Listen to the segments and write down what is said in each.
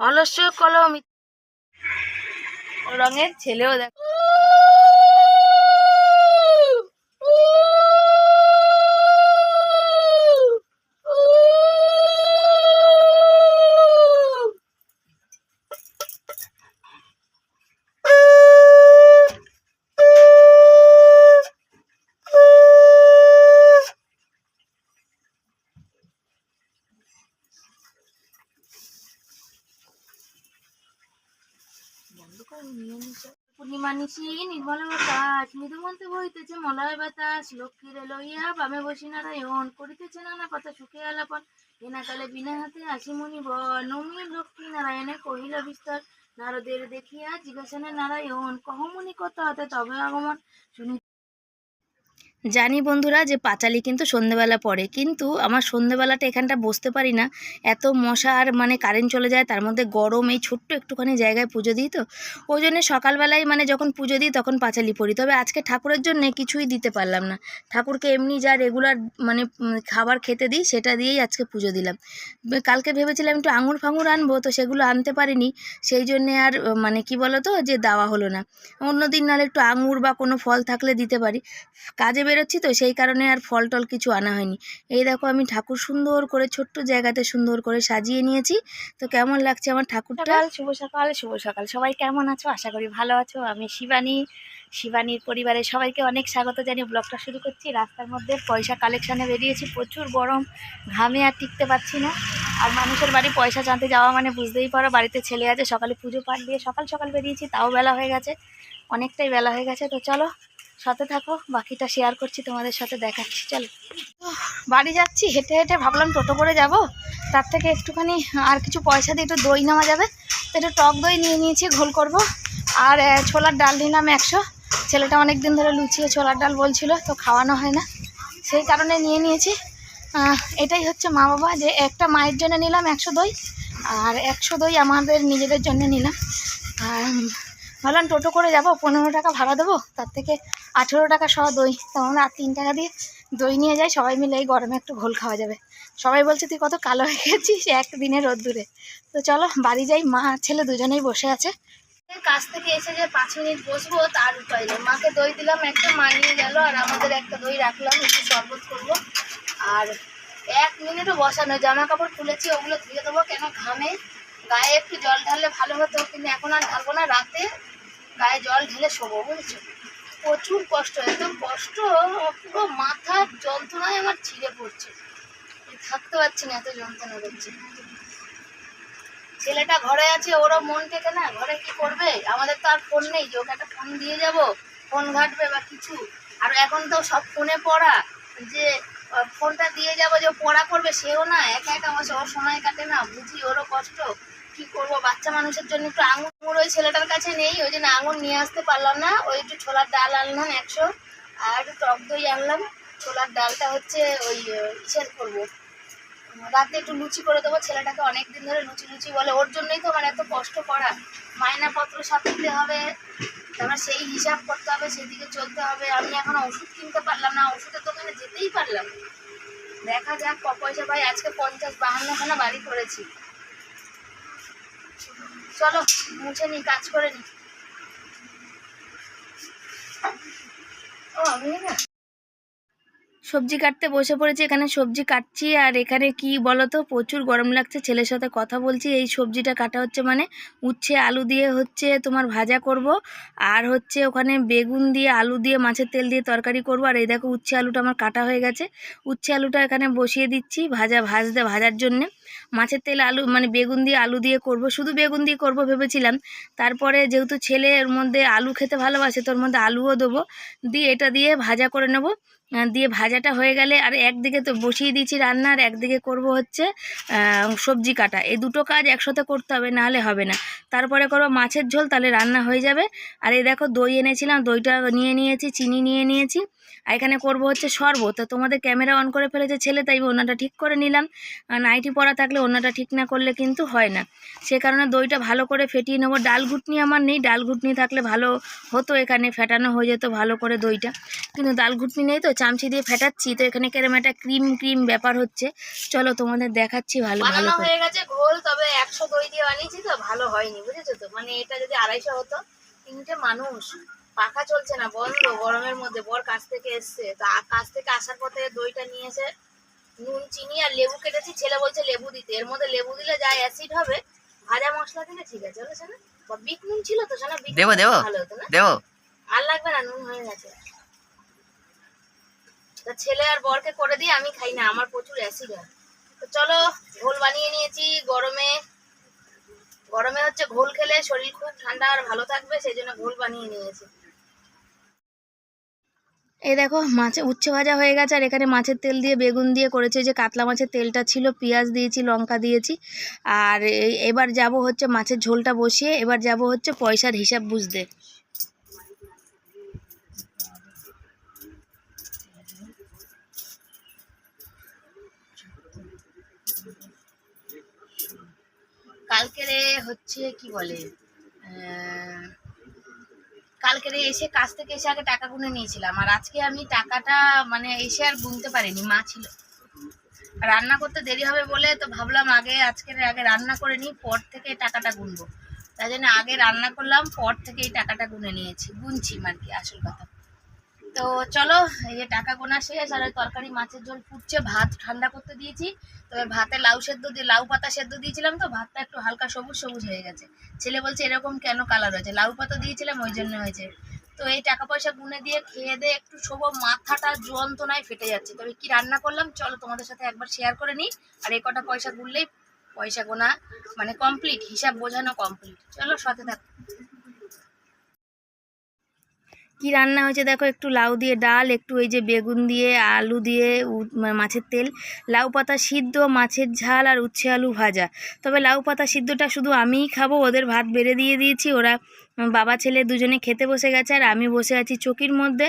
অলস্য কলম। রঙের ছেলেও দেখো পূর্ণিমা নিশি, নির্মল বাতাস মৃদুমন্তে বইতেছে মলয় বাতাস, লক্ষ্মীর লইয়া বামে বসি নারায়ণ করিতেছে নানা কথা সুখে আলাপন। এনাকালে বিনা হাতে আসি মুনি বল নমি লক্ষ্মী নারায়ণে কহিল বিস্তর, নারদের দেখিয়া জিজ্ঞাসনে নারায়ণ কহমুনি কত হাতে তবে আগমন? শুনি জানি বন্ধুরা যে পাঁচালি কিন্তু সন্ধেবেলা পড়ে, কিন্তু আমার সন্ধেবেলাটা এখানটা বসতে পারি না। এত মশা আর মানে কারেন্ট চলে যায়, তার মধ্যে গরম এই ছোট্ট একটুখানি জায়গায় পুজো দিই তো। ওই জন্য সকালবেলায় মানে যখন পুজো দিই তখন পাঁচালি পড়ি। তবে আজকে ঠাকুরের জন্য কিছুই দিতে পারলাম না। ঠাকুরকে এমনি যা রেগুলার মানে খাবার খেতে দিই, সেটা দিয়েই আজকে পুজো দিলাম। কালকে ভেবেছিলাম একটু আঙুর ফাঙুর আনব, তো সেগুলো আনতে পারিনি। সেই জন্যে আর মানে কি বলো তো যে দেওয়া হলো না। অন্যদিন নাহলে একটু আঙুর বা কোনো ফল থাকলে দিতে পারি। কাজে বেরোচ্ছি তো, সেই কারণে আর ফল টল কিছু আনা হয়নি। এই দেখো আমি ঠাকুর সুন্দর করে ছোট্ট জায়গাতে সুন্দর করে সাজিয়ে নিয়েছি। তো কেমন লাগছে আমার ঠাকুরটা? শুভ সকাল শুভ সকাল। সবাই কেমন আছো? আশা করি ভালো আছো। আমি শিবানী। শিবানীর পরিবারের সবাইকে অনেক স্বাগত জানিয়ে ব্লগটা শুরু করছি। রাস্তার মধ্যে পয়সা কালেকশানে বেরিয়েছি। প্রচুর গরম, ঘামে আর টিকতে পারছি না। আর মানুষের বাড়ি পয়সা জানতে যাওয়া মানে বুঝতেই পারো, বাড়িতে ছেলে আছে, সকালে পুজো পাঠ দিয়ে সকাল সকাল বেরিয়েছি, তাও বেলা হয়ে গেছে। অনেকটাই বেলা হয়ে গেছে। তো চলো সাথে থাকো, বাকিটা শেয়ার করছি, তোমাদের সাথে দেখাচ্ছি, চলো। বাড়ি যাচ্ছি, হেঁটে হেঁটে ভাবলাম টোটো করে যাব। তার থেকে একটুখানি আর কিছু পয়সা দিয়ে একটু দই নেওয়া যাবে। তো একটু টক দই নিয়ে নিয়েছি, ঘোল করব। আর ছোলার ডাল নিলাম একশো। ছেলেটা অনেক দিন ধরে লুচিয়ে ছোলার ডাল বলছিল, তো খাওয়ানো হয় না। সেই কারণে নিয়ে নিয়েছি। এটাই হচ্ছে মা বাবা, যে একটা মায়ের জন্য নিলাম একশো দই, আর একশো দই আমাদের নিজেদের জন্য নিলাম। আর ভাবলাম টোটো করে যাব, পনেরো টাকা ভাড়া দেবো, তার থেকে আঠেরো টাকা সহ দই। তো আমরা আর তিন টাকা দিয়ে দই নিয়ে যাই, সবাই মিলে এই গরমে একটু ঘোল খাওয়া যাবে। সবাই বলছে, তুই কত কালো হয়ে গেছিস একদিনে রোদ্দুরে। তো চলো, বাড়ি যাই, মা, ছেলে দুজনেই বসে আছে। কাছ থেকে এসে যে পাঁচ মিনিট বসবো, তার উপায় নেই। মাকে দই দিলাম, একটা মা নিয়ে গেল, আর আমাদের একটা দই রাখলাম, একটু শরবত করব। আর এক মিনিটও বসানো জামা কাপড় খুলেছি, ওগুলো ধুয়ে দেবো, কেন ঘামে? গায়ে একটু জল ঢাললে ভালো হতো, কিন্তু এখন আর ঢালবো না, রাতে গায়ে জল ঢেলে শোবো, বুঝেছ? প্রচুর কষ্ট এত কষ্ট, পুরো মাথার যন্ত্রণায় আমার ছিঁড়ে পড়ছে। থাকতে পারছি না, এত যন্ত্রণা করছে। ছেলেটা ঘরে আছে, ওরও মন থেকে না, ঘরে কি করবে? আমাদের তো আর ফোন নেই, যে ওকে একটা ফোন দিয়ে যাব, ফোন ঘাটবে বা কিছু। আর এখন তো সব ফোনে পড়া, যে ফোনটা দিয়ে যাব যে পড়া করবে, সেও না, একা একা ওর সময় কাটে না বুঝি ওরও কষ্ট। কি করব? বাচ্চা মানুষের জন্য একটু আঙুর ওই ছেলেটার কাছে নেই, ওই জন্য আঙুর নিয়ে আসতে পারলাম না। ওই একটু ছোলার ডাল আনলাম একশো, আর একটু টক দই আনলাম। ছোলার ডালটা হচ্ছে ওই ইসের করব? রাতে একটু লুচি করে দেবো। ছেলেটাকে অনেক দিন ধরে লুচি লুচি বলে। ওর জন্যই তো আমার এত কষ্ট করা। মায়নাপত্র সব দিতে হবে, তারপর সেই হিসাব করতে হবে, সেদিকে চলতে হবে। আমি এখন ওষুধ কিনতে পারলাম না, ওষুধের দোকানে যেতেই পারলাম দেখা যাক ক পয়সা পাই। আজকে পঞ্চাশ বাহান্নখানা বাড়ি করেছি। চলো, মুছে নি, কাজ করে নি। সবজি কাটতে বসে পড়েছি, এখানে সবজি কাটছি, আর এখানে কি বলো তো প্রচুর গরম লাগছে, ছেলের সাথে কথা বলছি, এই সবজিটা কাটা হচ্ছে মানে উচ্ছে, আলু দিয়ে হচ্ছে তোমার ভাজা করব, আর হচ্ছে ওখানে বেগুন দিয়ে, আলু দিয়ে, মাছের তেল দিয়ে তরকারি করব, আর এই দেখো উচ্ছে, আলুটা আমার কাটা হয়ে গেছে, উচ্ছে, আলুটা এখানে বসিয়ে দিচ্ছি, ভাজা, ভাজতে, ভাজার জন্যে। মাছের তেল আলু মানে বেগুন দিয়ে আলু দিয়ে করব। শুধু বেগুন দিয়ে করব ভেবেছিলাম। তারপরে যেহেতু ছেলে এর মধ্যে আলু খেতে ভালোবাসে, তোর মধ্যে আলুও দেবো। দিয়ে এটা দিয়ে ভাজা করে নেব। দিয়ে ভাজাটা হয়ে গেলে আর একদিকে তো বসিয়ে দিয়েছি রান্না আর একদিকে করব হচ্ছে সবজি কাটা। এই দুটো কাজ একসাথে করতে হবে, নাহলে হবে না। তারপরে করব মাছের ঝোল, তাহলে রান্না হয়ে যাবে। আর এই দেখো দই এনেছিলাম, দইটা নিয়ে নিয়েছি, চিনি নিয়ে নিয়েছি। আর এখানে করব হচ্ছে শরবত। তো তোমাদের ক্যামেরা অন করে ফেলেছে ছেলে, তাই ওনাটা ঠিক করে নিলাম। নাইটি পরা থাকলে ওনাটা ঠিক না করলে কিন্তু হয় না। সে কারণে দইটা ভালো করে ফেটিয়ে নেব। ডাল ঘুটনি আমার নেই, ডাল ঘুটনি থাকলে ভালো হতো এখানে, ফেটানো হয়ে যেত ভালো করে দইটা। কিন্তু ডাল ঘুটনি নেই তো চামচি দিয়ে ফেটাচ্ছি তো এখানে কেরম একটা ক্রিম ক্রিম ব্যাপার হচ্ছে। চলো তোমাদের দেখাচ্ছি ভালো ভালো হয়ে গেছে ঘোল তবে একশো দই দিয়ে বানিয়েছি তো ভালো হয়নি বুঝেছ তো? মানে এটা যদি আড়াইশো হতো তিনটে মানুষ পাখা চলছে না বন্ধ গরমের মধ্যে বর কাছ থেকে এসছে। তা কাছ থেকে আসার পথে দইটা নিয়ে এসে নুন চিনি আর লেবু কেটেছি ছেলে বলছে লেবু দিতে। এর মধ্যে লেবু দিলে যা অ্যাসিড হবে ভাজা মশলা দিলে ঠিক আছে। বলেছে না বিট নুন ছিল তো শোনা বিট দেবো, দেবো। ভালো হতো না? দেবো। আর লাগবে না নুন হয়ে গেছে। তা ছেলে আর বরকে করে দিয়ে আমি খাই না, আমার প্রচুর অ্যাসিড হয়। তো চলো, ঘোল বানিয়ে নিয়েছি গরমে। গরমে হচ্ছে ঘোল খেলে শরীর খুব ঠান্ডা আর ভালো থাকবে, সেই জন্য ঘোল বানিয়ে নিয়েছি। এই দেখো, মাছ উচ্ছে ভাজা হয়ে গেছে, আর এখানে মাছের তেল দিয়ে বেগুন দিয়ে করেছে যে কাতলা মাছের তেলটা ছিল, পেঁয়াজ দিয়েছি, লঙ্কা দিয়েছি। আর এবার যাব হচ্ছে মাছের ঝোলটা বসিয়ে, এবার যাব হচ্ছে পয়সার হিসাব বুঝতে। কালকেরে হচ্ছে কি বলে কালকেরে এসে কাজ থেকে এসে আগে টাকা গুনে নিয়েছিলাম। আর আজকে আমি টাকাটা মানে এসে আর গুনতে পারিনি, মা ছিল। রান্না করতে দেরি হবে বলে তো ভাবলাম আগে, আজকের আগে রান্না করে নিই, পর থেকে টাকাটা গুনবো। তাই জন্য আগে রান্না করলাম, পর থেকে এই টাকাটা গুনে নিয়েছি, গুনছি আর কি, আসল কথা। তো চলো, এই যে টাকা গোনা শেষ, আর তরকারি মাছের ঝোল ফুটছে, ভাত ঠান্ডা করতে দিয়েছি। তবে ভাতে লাউ সেদ্ধ দিয়ে, লাউ পাতা সেদ্ধ দিয়েছিলাম তো, ভাতটা একটু হালকা সবুজ সবুজ হয়ে গেছে। ছেলে বলছে, এরকম কেন কালার হয়েছে? লাউ পাতা দিয়েছিলাম, ওই জন্য হয়েছে। তো এই টাকা পয়সা গুনে দিয়ে খেয়ে দিয়ে একটু শোবো, মাথাটা যন্ত্রণায় ফেটে যাচ্ছে। তবে কি রান্না করলাম? চলো তোমাদের সাথে একবার শেয়ার করে নিই। আর এই কটা পয়সা গুনলেই পয়সা গোনা মানে কমপ্লিট হিসাব বোঝানো কমপ্লিট চলো সাথে থাকো। কি রান্না হয়েছে? দেখো, একটু লাউ দিয়ে ডাল, একটু এই যে বেগুন দিয়ে, আলু দিয়ে মাছের তেল। লাউ পাতা সিদ্ধ, মাছের ঝাল আর উচ্ছে আলু ভাজা। তবে লাউ পাতা সিদ্ধটা শুধু আমিই খাব, ওদের ভাত বেড়ে দিয়ে দিয়েছি। ওরা বাবা, ছেলে দুজনে খেতে বসে গেছে আর আমি বসে আছি চকির মধ্যে।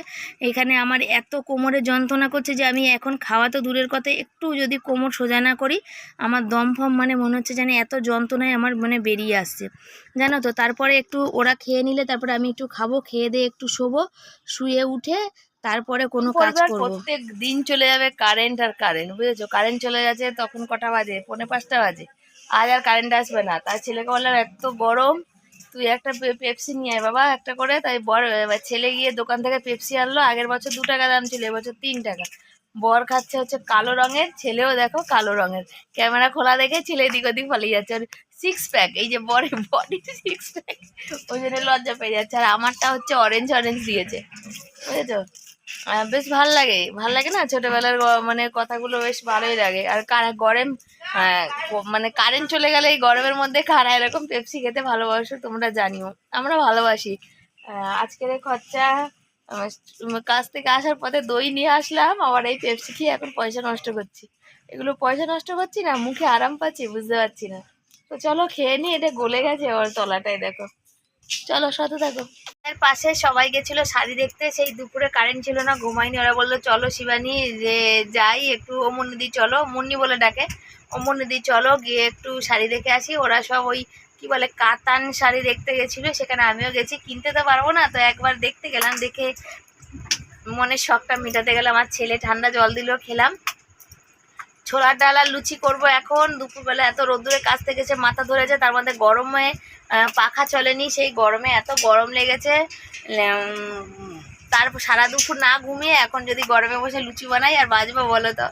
এখানে আমার এত কোমরে যন্ত্রণা করছে যে আমি এখন খাওয়া তো দূরের কথা, একটু যদি কোমর সোজা না করি, আমার দম ফম মানে মনে হচ্ছে যেন এত যন্ত্রণায় আমার মানে বেরিয়ে আসছে। জানো তো, তারপরে একটু ওরা খেয়ে নিলে, তারপরে আমি একটু খাব, খেয়ে দিয়ে একটু শোবো। শুয়ে উঠে তারপরে কোনো কাজ করব। প্রত্যেক দিন চলে যাবে কারেন্ট আর কারেন্ট বুঝেছ? কারেন্ট চলে যাচ্ছে তখন কটা বাজে? পৌনে পাঁচটা বাজে। আজ আর কারেন্ট আসবে না। তার ছেলেকে বললাম এত গরম তুই একটা পেপসি নিয়ে আয় বাবা একটা করে। তাই বর ছেলে গিয়ে দোকান থেকে পেপসি আনলো। আগের বছর দু টাকা দাম ছিল এবছর তিন টাকা। বর খাচ্ছে হচ্ছে কালো রঙের ছেলেও দেখো কালো রঙের। ক্যামেরা খোলা দেখে ছেলে এদিক ওদিক পালিয়ে যাচ্ছে। সিক্স প্যাক এই যে বরের বডি সিক্স প্যাক ওই জন্য লজ্জা পেয়ে যাচ্ছে। আর আমারটা হচ্ছে অরেঞ্জ অরেঞ্জ দিয়েছে, বুঝেছ? বেশ ভালো লাগে ভালো লাগে না? ছোটবেলার মানে কথাগুলো বেশ ভালোই লাগে। আর গরম মানে কারেন্ট চলে গেলে এই গরমের মধ্যে কারা এরকম পেপসি খেতে ভালোবাসো তোমরা জানিও। আমরা ভালোবাসি। আজকের খরচা কাজ থেকে আসার পথে দই নিয়ে আসলাম, আবার এই পেপসি খেয়ে এখন পয়সা নষ্ট করছি। এগুলো পয়সা নষ্ট করছি না, মুখে আরাম পাচ্ছি, বুঝতে পারছি না। তো চলো খেয়ে নি এটা গলে গেছে ওর তলাটাই দেখো। চলো, সাথে থাকো। এর পাশে সবাই গেছিল শাড়ি দেখতে, সেই দুপুরে কারেন্ট ছিল না ঘুমাইনি ওরা বলল, চলো শিবানী, যে যাই, একটু অমনিদি চলো। মুন্নি বলে ডাকে, অমনিদি চলো, গিয়ে একটু শাড়ি দেখে আসি। ওরা সব ওই, কি বলে, কাতান শাড়ি দেখতে গেছিল, সেখানে আমিও গেছি। কিনতে তো পারব না, তো একবার দেখতে গেলাম, দেখে মনের শখটা মেটাতে গেলাম। আমার ছেলে ঠান্ডা জল দিল, খেলাম। ছোলার ডাল আর লুচি করব এখন। দুপুরবেলা এত রোদ্দুরে কাজ থেকে সে মাথা ধরেছে, তার মধ্যে গরমে পাখা চলেনি। সেই গরমে এত গরম লেগেছে তার সারা দুপুর না ঘুমিয়ে এখন যদি গরমে বসে লুচি বানাই আর বাজবো বলো তো?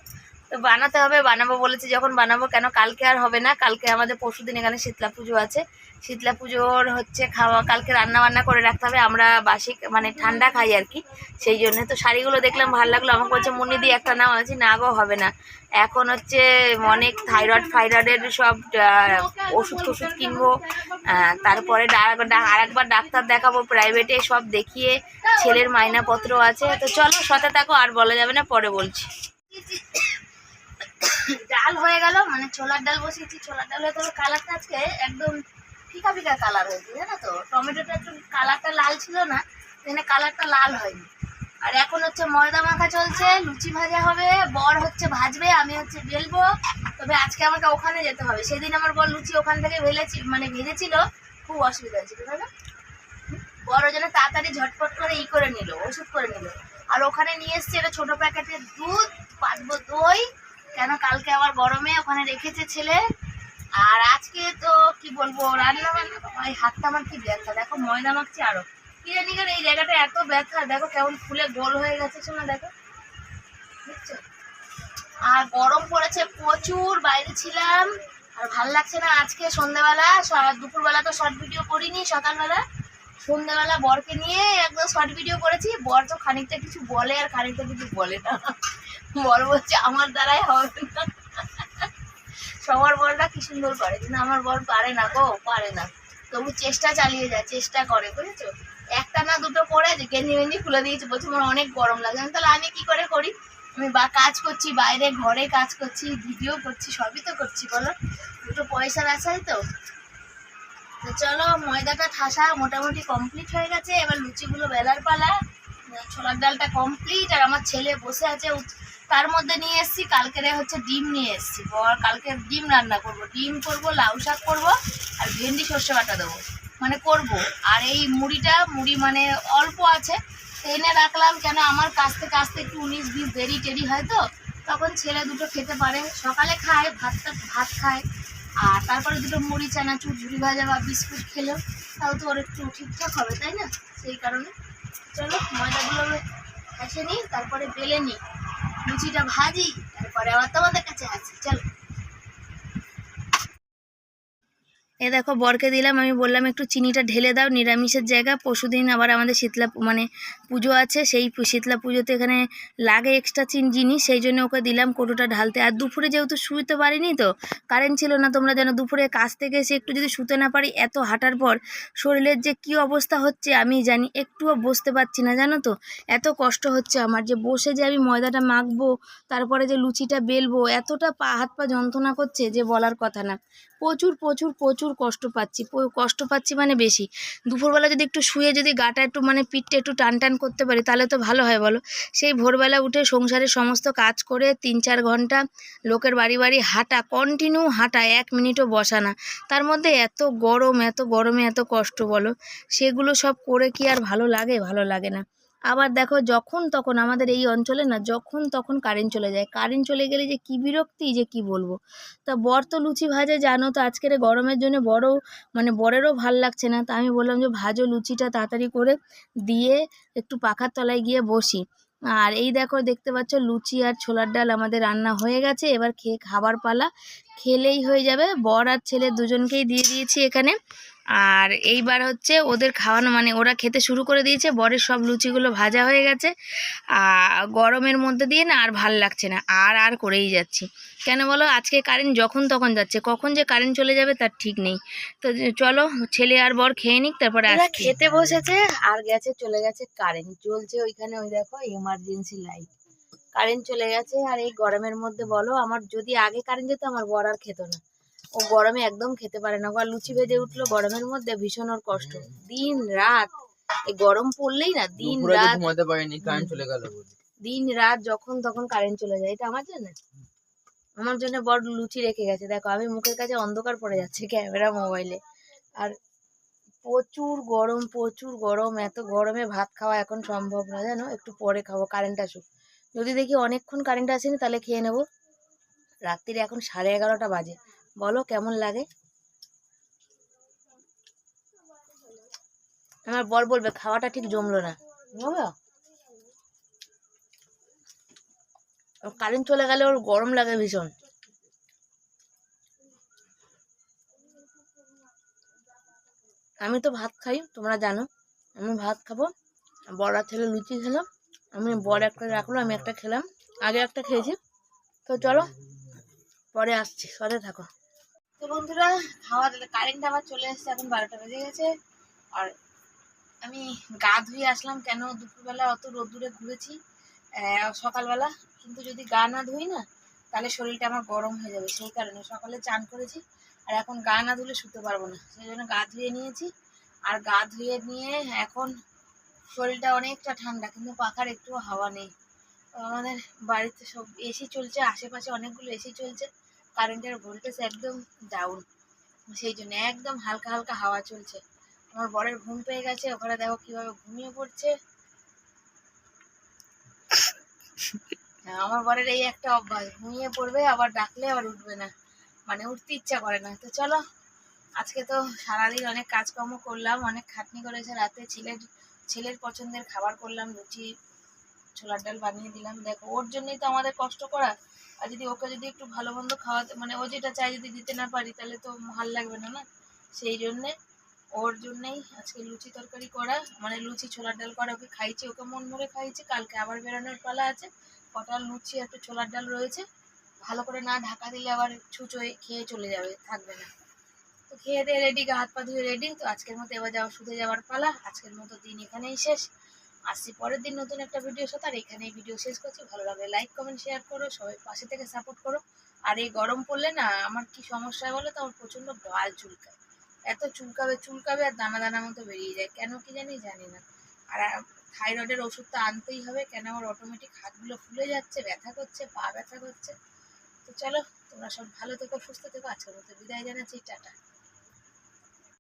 তো বানাতে হবে, বানাবো বলেছে, যখন বানাবো কেন? কালকে আর হবে না, কালকে আমাদের পরশুদিন এখানে শীতলা পুজো আছে। শীতলা পুজোর হচ্ছে খাওয়া, কালকে রান্না বান্না করে রাখতে হবে, আমরা বাসি মানে ঠান্ডা খাই আর কি। সেই জন্য তো শাড়িগুলো দেখলাম, ভালো লাগল। আমাকে বলছে, মুন্নি দিয়ে একটা নাম আছে না গো, হবে না। এখন হচ্ছে অনেক থাইরয়েড, ফাইরয়েডের সব ওষুধ টষুধ কিনবো। তারপরে আর একবার ডাক্তার দেখাবো প্রাইভেটে সব দেখিয়ে ছেলের মাইনাপত্র আছে। তো চলো, সাথে থাকো, আর বলা যাবে না, পরে বলছি। ডাল হয়ে গেল মানে ছোলার ডাল বসিয়েছি। ছোলার ডাল হয়ে গেলো, কালারটা আজকে একদম ফিকা ফিকা কালার হয়েছে, জানো তো? টমেটোটা একটু কালারটা লাল ছিল না, এখানে কালারটা লাল হয়নি। আর এখন হচ্ছে ময়দা মাখা চলছে, লুচি ভাজা হবে, বর হচ্ছে ভাজবে, আমি হচ্ছে বেলবো। তবে আজকে আমাকে ওখানে যেতে হবে। সেদিন আমার বর লুচি ওখান থেকে ভেলেছি মানে ভেজেছিল, খুব অসুবিধা হয়েছিল, তাই না? বড় জন্য তাড়াতাড়ি ঝটপট করে ই করে নিল, ওষুধ করে নিল। আর ওখানে নিয়ে এসছি এটা ছোটো প্যাকেটের দুধ, পাতবো দই। কেন কালকে আবার গরমে ওখানে রেখেছে ছেলে আর আজকে তো কি বলব রান্না বান্না ওই হাতটা আমার কি ব্যথা। দেখো ময়দা মাখছি আরও। কি জানি কেন এই জায়গাটা এত ব্যথা, দেখো কেমন ফুলে গোল হয়ে গেছে শোনা, দেখো। দেখছ? আর গরম পড়েছে প্রচুর, বাইরে ছিলাম, আর ভালো লাগছে না আজকে সন্ধ্যাবেলা দুপুরবেলা তো শর্ট ভিডিও করিনি সকালবেলা। সন্ধ্যাবেলা বরকে নিয়ে একদম শর্ট ভিডিও করেছি। বর তো খানিকটা কিছু বলে আর খানিকটা কিছু বলে না। বর বলছে, আমার দ্বারাই হবে না। সবার বরটা কি সুন্দর করে, কিন্তু আমার বর পারে না গো, পারে না। তবু চেষ্টা চালিয়ে যায়, চেষ্টা করে, বুঝেছ? একটা না দুটো করে গেঞ্জি মেঞ্জি খুলে দিয়েছে, বলছে আমার অনেক গরম লাগে তাহলে আমি কি করে করি? আমি বা কাজ করছি, বাইরে ঘরে কাজ করছি, ভিডিও করছি, সবই তো করছি, বলো? দুটো পয়সার আশাই তো। তো চলো, ময়দাটা ঠাসা, মোটামুটি কমপ্লিট হয়ে গেছে। এবার লুচিগুলো বেলার পালা, ছোলার ডালটা কমপ্লিট আর আমার ছেলে বসে আছে তার মধ্যে নিয়ে এসেছি, কালকের হচ্ছে ডিম নিয়ে এসেছি। কালকে ডিম রান্না করব। ডিম করব, লাউ শাক করব, আর ভেন্ডি সর্ষে বাটা দেবো। মানে করব। আর এই মুড়িটা, মুড়ি মানে অল্প আছে এনে রাখলাম কেন আমার কাছ থেকে আসতে একটু উনিশ বিশ দেরি টেরি হয় তো, তখন ছেলে দুটো খেতে পারে। সকালে খায়, ভাতটা, ভাত খায়। আর তারপরে দুটো মুড়ি, চানাচুর ঝুড়ি ভাজা বা বিস্কুট খেলেও তাও তো ওর একটু ঠিকঠাক হবে, তাই না? সেই কারণে। চলো, ময়দাগুলো এসে নিই, তারপরে বেলে নিই। লুচিটা ভাজি তারপরে আবার তোমাদের কাছে আছি চলো। এ দেখো, বরকে দিলাম, আমি বললাম, একটু চিনিটা ঢেলে দাও, নিরামিষের জায়গা। পরশুদিন আবার আমাদের শীতলা মানে পুজো আছে, সেই শীতলা পুজোতে এখানে লাগে এক্সট্রা চিন, জিনিস, সেই জন্য ওকে দিলাম কোটোটা ঢালতে। আর দুপুরে যেহেতু শুতে পারিনি তো কারেন্ট ছিল না, তোমরা যেন দুপুরে কাজ থেকে এসে একটু যদি শুতে না পারি, এত হাঁটার পর শরীরের যে কি অবস্থা হচ্ছে, আমি জানি, একটুও বসতে পারছি না, জানো তো? এত কষ্ট হচ্ছে আমার যে বসে যে আমি ময়দাটা মাখবো, তারপরে যে লুচিটা বেলবো, এতটা পা হাত পা যন্ত্রণা করছে যে বলার কথা না। প্রচুর প্রচুর প্রচুর কষ্ট পাচ্ছি। কষ্ট পাচ্ছি মানে বেশি। দুপুরবেলা যদি একটু শুয়ে যদি গাটা একটু মানে পিঠটা একটু টান টান করতে পারি, তাহলে তো ভালো হয় বলো। সেই ভোরবেলা উঠে সংসারের সমস্ত কাজ করে তিন, চার ঘণ্টা লোকের বাড়ি বাড়ি হাঁটা কন্টিনিউ হাঁটা, এক মিনিটও বসা না। তার মধ্যে এত গরম, এত গরমে এত কষ্ট বলো। সেগুলো সব করে কি আর ভালো লাগে? ভালো লাগে না। আবার দেখো যখন তখন আমাদের এই অঞ্চলে না যখন তখন কারেন্ট চলে যায়। কারেন্ট চলে গেলে যে কি বিরক্তি, যে কি বলব? তা বর তো লুচি ভাজে, জানো তো আজকের গরমের জন্য বড় মানে বরেরও ভালো লাগছে না। তা আমি বললাম যে ভাজো লুচিটা তাড়াতাড়ি করে দিয়ে একটু পাখার তলায় গিয়ে বসি। আর এই দেখো দেখতে পাচ্ছ লুচি আর ছোলার ডাল আমাদের রান্না হয়ে গেছে। এবার খেয়ে খাবার পালা। খেলেই হয়ে যাবে। বর আর ছেলে দুজনকেই দিয়ে দিয়েছি এখানে। আর এইবার হচ্ছে ওদের খাওয়ানো মানে ওরা খেতে শুরু করে দিয়েছে বরের সব লুচিগুলো ভাজা হয়ে গেছে। আর গরমের মধ্যে দিয়ে না আর ভালো লাগছে না আর আর করেই যাচ্ছি। কেন বলো? আজকে কারেন্ট যখন তখন যাচ্ছে কখন যে কারেন্ট চলে যাবে তার ঠিক নেই। তো চলো ছেলে আর বর খেয়ে নিক তারপরে খেতে বসেছে আর গেছে চলে গেছে কারেন্ট। চলছে ওইখানে ওই দেখো এমার্জেন্সি লাইট কারেন্ট চলে গেছে আর এই গরমের মধ্যে বলো আমার যদি আগে কারেন্ট যেত আমার বর আর খেত না। ও গরমে একদম খেতে পারে না। আর লুচি ভেজে উঠল গরমের মধ্যে ভীষণ ওর কষ্ট। দিন রাত এই গরম পড়লেই না দিন রাত ঘুমাতে পারিনি কারেন্ট চলে গেল দিন রাত যখন তখন কারেন্ট চলে যায় এটা আমার জন্য? আমার জন্য বড় লুচি রেখে গেছে। দেখো আমি মুখের কাছে অন্ধকার পড়ে যাচ্ছে ক্যামেরা মোবাইলে। আর প্রচুর গরম প্রচুর গরম এত গরমে ভাত খাওয়া এখন সম্ভব না জানো? একটু পরে খাব কারেন্ট আসুক। যদি দেখি অনেকক্ষণ কারেন্ট আসেনি তাহলে খেয়ে নেব। রাত্রিরে এখন সাড়ে এগারোটা বাজে। বলো কেমন লাগে? আমার বর বলবে খাওয়াটা ঠিক জমলো না। বুঝলো কারেন্ট চলে গেলে ওর গরম লাগে ভীষণ। আমি তো ভাত খাই, তোমরা জানো। আমি ভাত খাব বড়া ছেলে লুচি খেলাম আমি বড় একটা রাখল, আমি একটা খেলাম। আগে একটা খেয়েছি। তো চলো, পরে আসছি, সাথে থাকো। তো বন্ধুরা খাওয়া দাওয়া কারেন্ট আবার চলে এসেছে এখন বারোটা বেজে গেছে। আর আমি গা ধুয়ে আসলাম কেন? দুপুরবেলা অত রোদ্দুরে ঘুরেছি সকালবেলা। কিন্তু যদি গা না ধুই না, তাহলে শরীরটা আমার গরম হয়ে যাবে। সেই কারণে সকালে চান করেছি, আর এখন গা না ধুলে শুতে পারব না। সেই জন্য গা ধুয়ে নিয়েছি। আর গা ধুয়ে নিয়ে এখন শরীরটা অনেকটা ঠান্ডা, কিন্তু পাখার একটু হাওয়া নেই। আমাদের বাড়িতে সব এসি চলছে, আশেপাশে অনেকগুলো এসি চলছে। কারেন্টের ভোল্টেজ একদম ডাউন সেই জন্য একদম হালকা হালকা হাওয়া চলছে। আমার বরের ঘুম পেয়ে গেছে ওখানে দেখো কীভাবে ঘুমিয়ে পড়ছে। হ্যাঁ, আমার বরের এই একটা অভ্যাস ঘুমিয়ে পড়বে আবার ডাকলে আবার উঠবে না। মানে উঠতে ইচ্ছা করে না। তো চলো আজকে তো সারাদিন অনেক কাজকর্ম করলাম অনেক খাটনি করেছে রাতে ছেলের ছেলের পছন্দের খাবার করলাম লুচি ছোলার ডাল বানিয়ে দিলাম। দেখো, ওর জন্যই তো আমাদের কষ্ট করা। আর যদি ওকে যদি একটু ভালো মন্দ খাওয়াতে মানে ও যেটা চাই যদি দিতে না পারি, তাহলে তো ভালো লাগবে না না? সেই জন্যে ওর জন্যেই আজকে লুচি তরকারি করা। মানে লুচি ছোলার ডাল করা। ওকে খাইছি ওকে মন ভরে খাইছি কালকে আবার বেরোনোর পালা আছে। কটা লুচি, একটু ছোলার ডাল রয়েছে। ভালো করে না ঢাকা দিলে আবার ছুঁচোয় খেয়ে চলে যাবে, থাকবে না। তো খেয়ে দিয়ে রেডি গা হাত পা ধুয়ে রেডি তো আজকের মতো এবার যাওয়া শুতে যাওয়ার পালা। আজকের মতো দিন এখানেই শেষ। আসছি পরের দিন নতুন একটা ভিডিওর সাথে, আর এখানেই ভিডিও শেষ করছি। ভালো লাগলে লাইক কমেন্ট শেয়ার করো, সবাই পাশে থেকে সাপোর্ট করো। আর এই গরম পড়লে না, আমার কি সমস্যা বলো তো? আমার প্রচণ্ড গাল চুলকায়। এত চুলকাবে চুলকাবে আর দানা দানা মতো বেরিয়ে যায়। কেন কি জানি জানি না। আর থাইরয়েডের ওষুধ তো আনতেই হবে। কেন আমার অটোমেটিক হাতগুলো ফুলে যাচ্ছে, ব্যথা করছে, পা ব্যথা করছে? তো চলো, তোমরা সব ভালো থেকো, সুস্থ থেকো। আজকের মতো বিদায় জানাচ্ছি। টাটা।